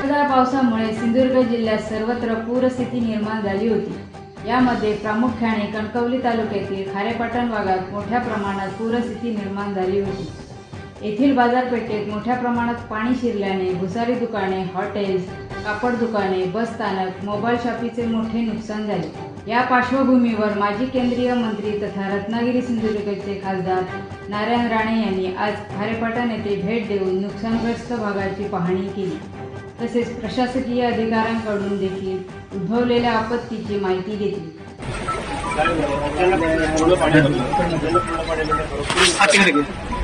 मुसळधार पावसामुळे सिंधुदुर्ग जिल्ह्यात सर्वत्र पूरस्थिती निर्माण झाली होती. यामध्ये प्रामुख्याने कणकवली तालुक्यातील खारेपाटण भागात मोठ्या प्रमाणात पूरस्थिती निर्माण झाली होती. येथील बाजारपेठेत मोठ्या प्रमाणात पाणी शिरल्याने भुसारी दुकाने हॉटेल्स कापड दुकाने बस स्थानक मोबाईल शॉपीचे मोठे नुकसान झाले. या पार्श्वभूमीवर माजी केंद्रीय मंत्री तथा रत्नागिरी सिंधुदुर्गचे खासदार नारायण राणे यांनी आज खारेपाटण येथे भेट देऊन नुकसानग्रस्त भागाची पाहणी केली. तसेच प्रशासकीय अधिकाऱ्यांकडून देखील उद्भवलेल्या आपत्तीची माहिती घेतली.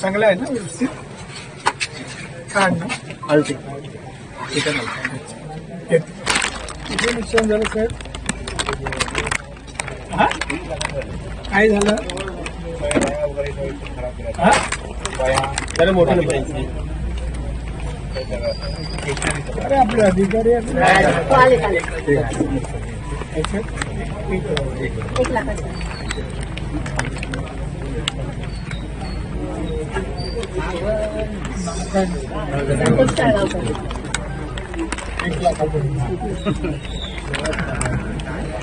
चांगलं आहे ना व्यवस्थित? काय ना? किती नुकसान झालं साहेब? हा? काय झालं? हा? अरे आपले अधिकारी आहेत. एक.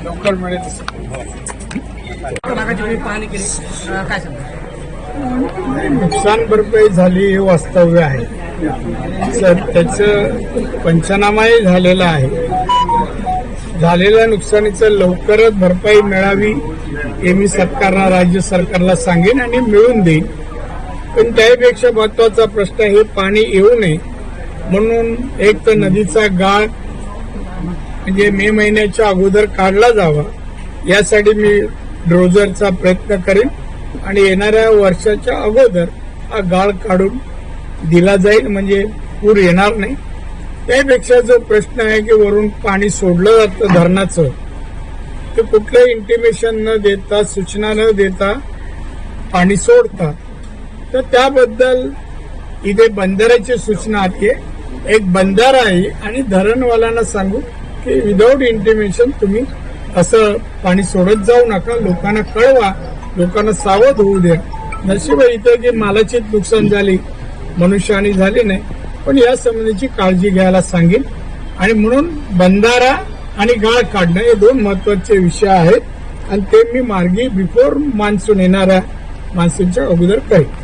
लवकर मिळेल नुकसान भरपाई झाली हे वास्तव्य आहे. तर त्याचं पंचनामाही झालेला आहे. झालेल्या नुकसानीचं लवकरच भरपाई मिळावी हे मी सरकारला राज्य सरकारला सांगेन आणि मिळून देईन. पण त्याहीपेक्षा महत्त्वाचा प्रश्न हे पाणी येऊ नये. म्हणून एक तर नदीचा गाळ म्हणजे मे महिन्याच्या अगोदर काढला जावा. यासाठी मी ड्रोजरचा प्रयत्न करेन आणि येणाऱ्या वर्षाच्या अगोदर हा गाळ काढून दिला जाईल म्हणजे पूर येणार नाही. त्यापेक्षा जो प्रश्न आहे की वरून पाणी सोडलं जातं धरणाचं ते कुठलं इंटिमेशन न देता सूचना न देता पाणी सोडतात. तर त्याबद्दल इथे बंदराची सूचना आहे. एक बंदर आहे आणि धरणवाल्यांना सांगू की विदाऊट इंटिमेशन तुम्ही असं पाणी सोडत जाऊ नका. लोकांना कळवा. लोकांना सावध होऊ द्या. नशीब इथं की मालाची नुकसान झाली. मनुष्यहानी झाली नाही. पण या संबंधीची काळजी घ्यायला सांगेन. आणि म्हणून बंधारा आणि गाळ काढणं हे दोन महत्त्वाचे विषय आहेत. आणि ते मी मार्गी बिफोर मान्सून येणाऱ्या मान्सूनच्या अगोदर कळेल